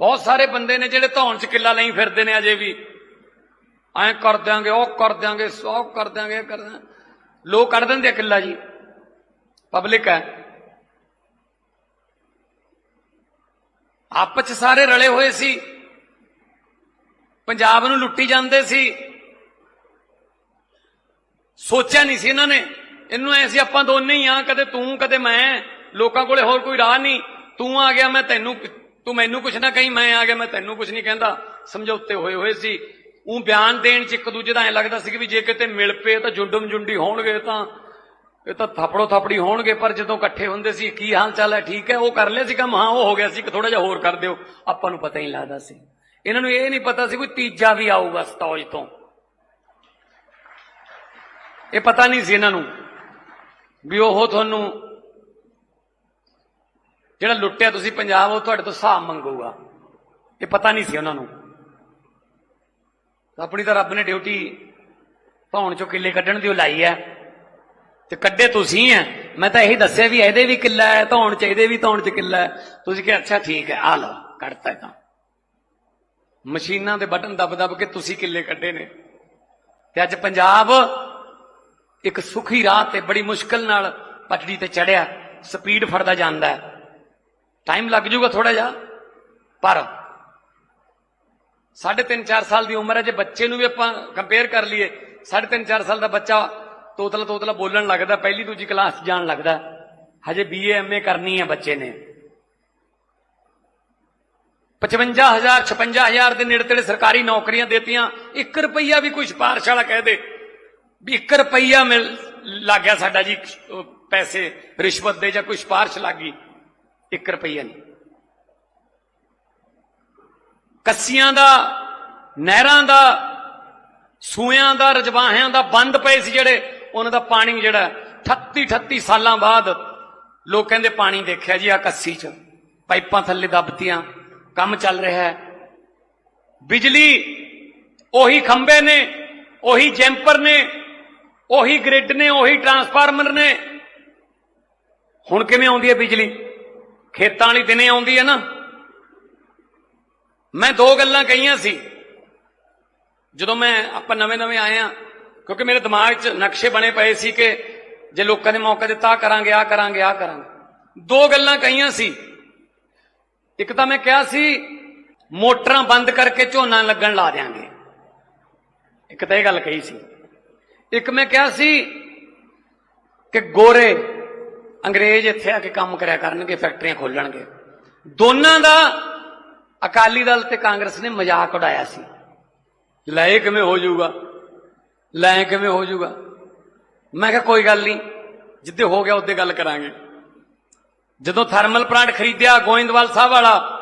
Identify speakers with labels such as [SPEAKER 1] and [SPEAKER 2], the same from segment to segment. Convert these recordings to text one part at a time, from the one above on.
[SPEAKER 1] ਬਹੁਤ ਸਾਰੇ ਬੰਦੇ ਨੇ ਜਿਹੜੇ ਧੌਣ ਚ ਕਿੱਲਾ ਲਈ ਫਿਰਦੇ ਨੇ ਅਜੇ ਵੀ। ਐਂ ਕਰ ਦਿਆਂਗੇ, ਉਹ ਕਰ ਦਿਆਂਗੇ, ਸੌ ਕਰ ਦਿਆਂਗੇ, ਇਹ ਕਰ ਲੋਕ ਕੱਢ ਦਿੰਦੇ ਆ ਕਿੱਲਾ ਜੀ। ਪਬਲਿਕ ਹੈ। ਆਪਸ ਚ ਸਾਰੇ ਰਲੇ ਹੋਏ ਸੀ। ਪੰਜਾਬ ਨੂੰ ਲੁੱਟੀ ਜਾਂਦੇ ਸੀ। ਸੋਚਿਆ ਨਹੀਂ ਸੀ ਇਹਨਾਂ ਨੇ। ਇਹਨੂੰ ਐ ਆਪਾਂ ਦੋਨੇ ਹੀ ਆ, ਕਦੇ ਤੂੰ, ਕਦੇ ਮੈਂ। ਲੋਕਾਂ ਕੋਲੇ ਹੋਰ ਕੋਈ ਰਾਹ ਨਹੀਂ। ਤੂੰ ਆ ਗਿਆ, ਮੈਂ ਤੈਨੂੰ ਤੂੰ ਮੈਨੂੰ ਕੁਛ ਨਾ ਕਹੀਂ, ਮੈਂ ਆ ਗਿਆ, ਮੈਂ ਤੈਨੂੰ ਕੁਛ ਨਹੀਂ ਕਹਿੰਦਾ। ਸਮਝੌਤੇ ਹੋਏ ਹੋਏ ਸੀ। ਉਹ ਬਿਆਨ ਦੇਣ ਚ ਇੱਕ ਦੂਜੇ ਦਾ ਐ ਲੱਗਦਾ ਸੀ ਕਿ ਵੀ ਜੇ ਕਿਤੇ ਮਿਲ ਪਏ ਤਾਂ ਜੁੰਡਮ ਜੁੰਡੀ ਹੋਣਗੇ ਤਾਂ, ਇਹ ਤਾਂ ਥਾਪੜੋ ਥਾਪੜੀ ਹੋਣਗੇ, ਪਰ ਜਦੋਂ ਇਕੱਠੇ ਹੁੰਦੇ ਸੀ, ਕੀ ਹਾਲ ਚਾਲ ਹੈ? ਠੀਕ ਹੈ, ਉਹ ਕਰ ਲਿਆ ਸੀ ਕੰਮ? ਹਾਂ, ਉਹ ਹੋ ਗਿਆ ਸੀ ਕਿ ਥੋੜਾ ਜਿਹਾ ਹੋਰ ਕਰ ਦਿਓ। ਆਪਾਂ ਨੂੰ ਪਤਾ ਹੀ ਲੱਗਦਾ ਸੀ। ਇਹਨਾਂ ਨੂੰ ਇਹ ਨਹੀਂ ਪਤਾ ਸੀ ਕੋਈ ਤੀਜਾ ਵੀ ਆਊਗਾ ਸਤੌਜ ਤੋਂ। ਇਹ ਪਤਾ ਨਹੀਂ ਸੀ ਇਹਨਾਂ ਨੂੰ ਵੀ ਉਹ ਤੁਹਾਨੂੰ ਜਿਹੜਾ ਲੁੱਟਿਆ ਤੁਸੀਂ ਪੰਜਾਬ, ਉਹ ਤੁਹਾਡੇ ਤੋਂ ਹਿਸਾਬ ਮੰਗੂਗਾ। ਇਹ ਪਤਾ ਨਹੀਂ ਸੀ ਉਹਨਾਂ ਨੂੰ। ਆਪਣੀ ਤਾਂ ਰੱਬ ਨੇ ਡਿਊਟੀ ਧੌਣ ਚੋਂ ਕਿੱਲੇ ਕੱਢਣ ਦੀ ਉਹ ਲਾਈ ਹੈ। ਤੇ ਕੱਢੇ ਤੁਸੀਂ ਆ ਮੈਂ ਤਾਂ ਇਹੀ ਦੱਸਿਆ ਵੀ ਇਹਦੇ ਵੀ ਕਿੱਲਾ ਹੈ, ਧੌਣ ਚ ਇਹਦੇ ਵੀ ਧੌਣ ਚ ਕਿੱਲਾ ਹੈ। ਤੁਸੀਂ ਕਿਹਾ, ਅੱਛਾ, ਠੀਕ ਹੈ, ਆ ਲਓ, ਕੱਢਤਾ ਤਾਂ। ਮਸ਼ੀਨਾਂ ਦੇ ਬਟਨ ਦਬ ਦਬ ਕੇ ਤੁਸੀਂ ਕਿੱਲੇ ਕੱਢੇ ਨੇ। ਤੇ ਅੱਜ ਪੰਜਾਬ ਇੱਕ ਸੁਖੀ ਰਾਹ ਤੇ ਬੜੀ ਮੁਸ਼ਕਲ ਨਾਲ ਪਟੜੀ ਤੇ ਚੜਿਆ, ਸਪੀਡ ਫੜਦਾ ਜਾਂਦਾ ਹੈ। ਟਾਈਮ ਲੱਗ ਜੂਗਾ ਥੋੜਾ ਜਿਹਾ, ਪਰ ਸਾਢੇ ਤਿੰਨ 4 ਸਾਲ ਦੀ ਉਮਰ ਹੈ, ਜੇ ਬੱਚੇ ਨੂੰ ਵੀ ਆਪਾਂ ਕੰਪੇਅਰ ਕਰ ਲਈਏ, ਸਾਢੇ ਤਿੰਨ 4 ਸਾਲ ਦਾ ਬੱਚਾ ਤੋਤਲਾ ਤੋਤਲਾ ਬੋਲਣ ਲੱਗਦਾ, ਪਹਿਲੀ ਦੂਜੀ ਕਲਾਸ ਜਾਣ ਲੱਗਦਾ, ਹਜੇ ਬੀਏ ਐਮਏ ਕਰਨੀ ਹੈ ਬੱਚੇ ਨੇ। 55000 56000 ਦੇ ਨੇੜੇ ਤੇੜੇ ਸਰਕਾਰੀ ਨੌਕਰੀਆਂ ਦੇਤੀਆਂ 1 ਰੁਪਈਆ ਵੀ ਕੋਈ ਸਿਫਾਰਿਸ਼ ਵਾਲਾ ਕਹਿ ਦੇ, ਵੀ 1 ਰੁਪਈਆ ਮਿਲ, ਲੱਗ ਗਿਆ ਸਾਡਾ ਜੀ ਪੈਸੇ, ਰਿਸ਼ਵਤ ਦੇ ਜਾਂ ਕੋਈ ਸਿਫਾਰਿਸ਼ ਲੱਗੀ 1 ਰੁਪਈਆ ਨਹੀਂ। ਕੱਸੀਆਂ ਦਾ, ਨਹਿਰਾਂ ਦਾ ਸੂਇਆਂ ਦਾ ਰਜਵਾਹਿਆਂ ਦਾ ਬੰਦ ਪਏ ਸੀ ਜਿਹੜੇ, ਉਹਨਾਂ ਦਾ ਪਾਣੀ ਜਿਹੜਾ 38 38 ਸਾਲਾਂ ਬਾਅਦ ਲੋਕ ਕਹਿੰਦੇ ਪਾਣੀ ਦੇਖਿਆ ਜੀ ਆ ਕੱਸੀ 'ਚ। ਪਾਈਪਾਂ ਥੱਲੇ ਦੱਬਤੀਆਂ, ਕੰਮ ਚੱਲ ਰਿਹਾ ਹੈ। ਬਿਜਲੀ ਉਹੀ ਖੰਭੇ ਨੇ, ਉਹੀ ਜੈਂਪਰ ਨੇ, ਉਹੀ ਗ੍ਰਿਡ ਨੇ, ਉਹੀ ਟਰਾਂਸਫਾਰਮਰ ਨੇ। ਹੁਣ ਕਿਵੇਂ ਆਉਂਦੀ ਹੈ ਬਿਜਲੀ? ਖੇਤਾਂ ਵਾਲੀ ਦਿਨੇ ਆਉਂਦੀ ਹੈ ਨਾ। ਮੈਂ ਦੋ ਗੱਲਾਂ ਕਹੀਆਂ ਸੀ। ਜਦੋਂ ਮੈਂ ਆਪਾਂ ਨਵੇਂ ਨਵੇਂ ਆਏ ਆ ਕਿਉਂਕਿ ਮੇਰੇ ਦਿਮਾਗ 'ਚ ਨਕਸ਼ੇ ਬਣੇ ਪਏ ਸੀ ਕਿ ਜੇ ਲੋਕਾਂ ਨੇ ਮੌਕਾ ਦਿੱਤਾ, ਆਹ ਕਰਾਂਗੇ ਆ ਕਰਾਂਗੇ ਆ ਕਰਾਂਗੇ। ਦੋ ਗੱਲਾਂ ਕਹੀਆਂ ਸੀ। ਇੱਕ ਤਾਂ ਮੈਂ ਕਿਹਾ ਸੀ, ਮੋਟਰਾਂ ਬੰਦ ਕਰਕੇ ਝੋਨਾ ਲੱਗਣ ਲਾ ਦਿਆਂਗੇ। ਇੱਕ ਤਾਂ ਇਹ ਗੱਲ ਕਹੀ ਸੀ। ਇੱਕ ਮੈਂ ਕਿਹਾ ਸੀ ਕਿ ਗੋਰੇ ਅੰਗਰੇਜ਼ ਇੱਥੇ ਆ ਕੇ ਕੰਮ ਕਰਿਆ ਕਰਨਗੇ, ਫੈਕਟਰੀਆਂ ਖੋਲਣਗੇ। ਦੋਨਾਂ ਦਾ ਅਕਾਲੀ ਦਲ ਤੇ ਕਾਂਗਰਸ ਨੇ ਮਜ਼ਾਕ ਉਡਾਇਆ ਸੀ। ਲੈ ਕਿਵੇਂ ਹੋ ਜਾਊਗਾ? ਲੈ ਕਿਵੇਂ ਹੋ ਜਾਊਗਾ? ਮੈਂ ਕਿਹਾ ਕੋਈ ਗੱਲ ਨਹੀਂ, ਜਿੱਦੇ ਹੋ ਗਿਆ ਉੱਦੇ ਗੱਲ ਕਰਾਂਗੇ। ਜਦੋਂ ਥਰਮਲ ਪਲਾਂਟ ਖਰੀਦਿਆ, ਗੋਇੰਦਵਾਲ ਸਾਹਿਬ ਵਾਲਾ,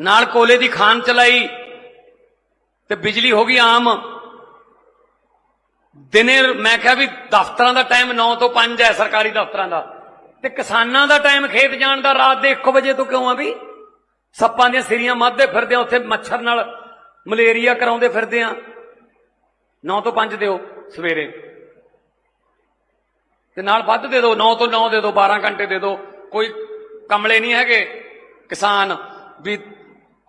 [SPEAKER 1] ਨਾਲ ਕੋਲੇ ਦੀ ਖਾਨ ਚਲਾਈ, ਤੇ ਬਿਜਲੀ ਹੋ ਗਈ ਆਮ। ਦਿਨੇ ਮੈਂ ਕਿਹਾ ਵੀ ਦਫ਼ਤਰਾਂ ਦਾ ਟਾਈਮ 9 ਤੋਂ 5 ਹੈ, ਸਰਕਾਰੀ ਦਫ਼ਤਰਾਂ ਦਾ। ਤੇ ਕਿਸਾਨਾਂ ਦਾ ਟਾਈਮ ਖੇਤ ਜਾਣ ਦਾ ਰਾਤ ਦੇ 1 ਵਜੇ ਤੋਂ ਕਿਉਂ ਆ ਵੀ? ਸੱਪਾਂ ਦੀਆਂ ਸਿਰੀਆਂ ਮੱਧਦੇ ਫਿਰਦੇ ਆ, ਉੱਥੇ ਮੱਛਰ ਨਾਲ ਮਲੇਰੀਆ ਕਰਾਉਂਦੇ ਫਿਰਦੇ ਆ। 9 ਤੋਂ 5 ਦਿਓ ਸਵੇਰੇ। ਤੇ ਨਾਲ ਵੱਧ ਦੇ ਦਿਓ 9 ਤੋਂ 9 ਦੇ ਦਿਓ 12 ਘੰਟੇ ਦੇ ਦਿਓ। ਕੋਈ ਕਮਲੇ ਨਹੀਂ ਹੈਗੇ ਕਿਸਾਨ ਵੀ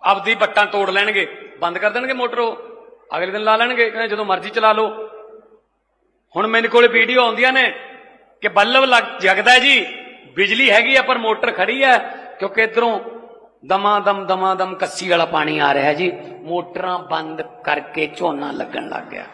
[SPEAKER 1] ਆਪਦੀ ਬੱਟਾਂ ਤੋੜ ਲੈਣਗੇ। ਬੰਦ ਕਰ ਦੇਣਗੇ ਮੋਟਰ ਉਹ। ਅਗਲੇ ਦਿਨ ਲਾ ਲੈਣਗੇ, ਕਹਿੰਦੇ ਜਦੋਂ ਮਰਜ਼ੀ ਚਲਾ ਲਓ। ਹੁਣ ਮੇਰੇ ਕੋਲੇ ਵੀਡੀਓ ਆਉਂਦੀਆਂ ਨੇ ਕਿ ਬੱਲਬ ਲੱਗ ਜਗਦਾ ਜੀ। ਬਿਜਲੀ ਹੈਗੀ ਆ, ਪਰ ਮੋਟਰ ਖੜੀ ਹੈ ਕਿਉਂਕਿ ਇਧਰੋਂ ਦਮਾ ਦਮ ਦਮਾ ਦਮ ਕੱਸੀ ਵਾਲਾ ਪਾਣੀ ਆ ਰਿਹਾ ਜੀ। ਮੋਟਰਾਂ ਬੰਦ ਕਰਕੇ ਝੋਨਾ ਲੱਗਣ ਲੱਗ ਗਿਆ।